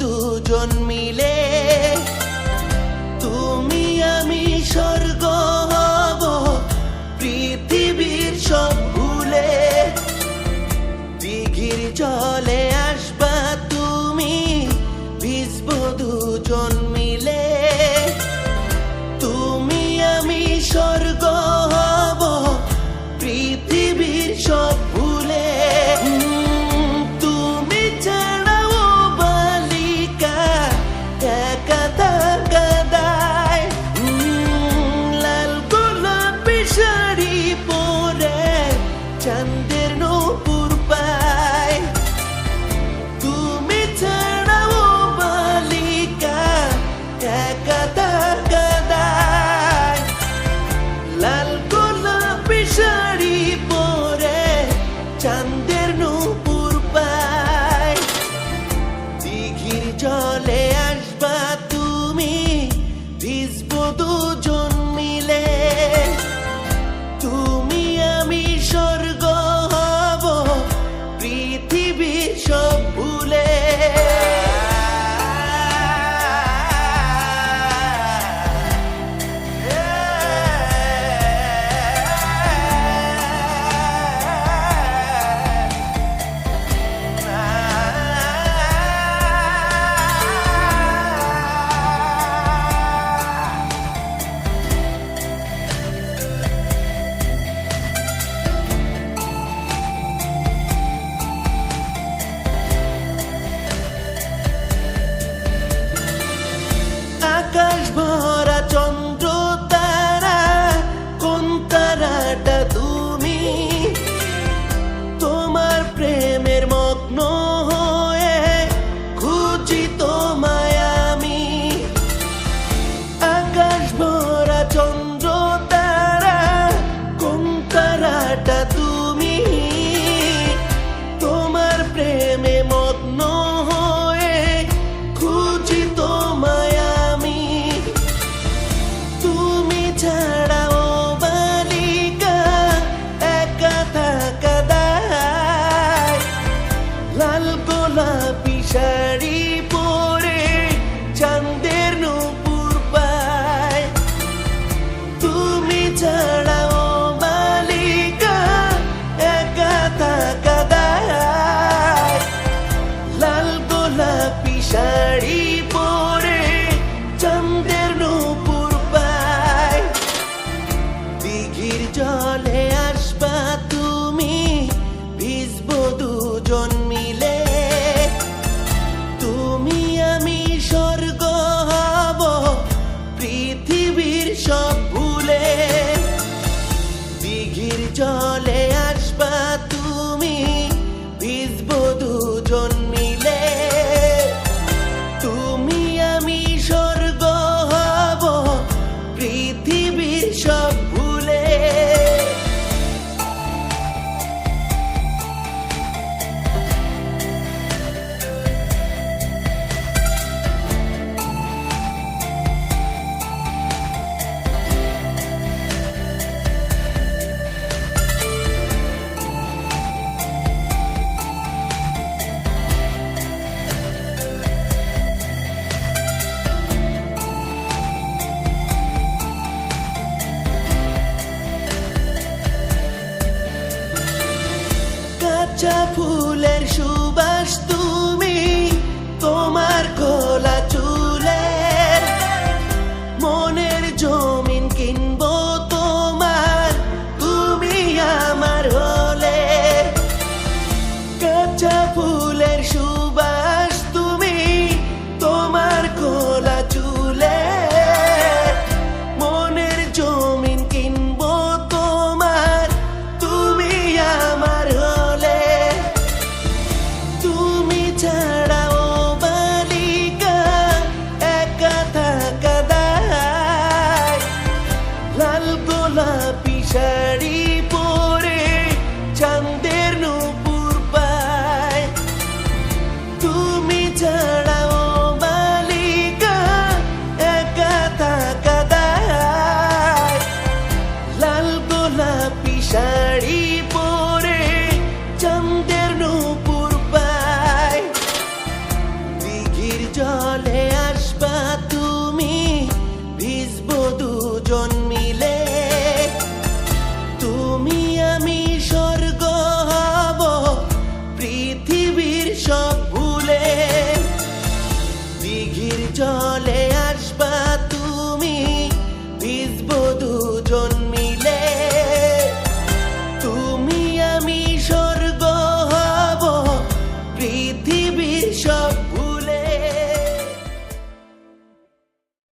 দুজন মিলে তুমি আমি স্বর্গ হব পৃথিবীর সব ভুলে দিঘির চলে আকাশ ভরা চন্দ্র তারা, কোন তারাটা তুমি? তোমার প্রেমের মগ্ন হয়ে খুঁজি তোমায় আমি। আকাশ ভরা চন্দ্র তারা, কোন তারাটা তুমি? time. trở show. Nation.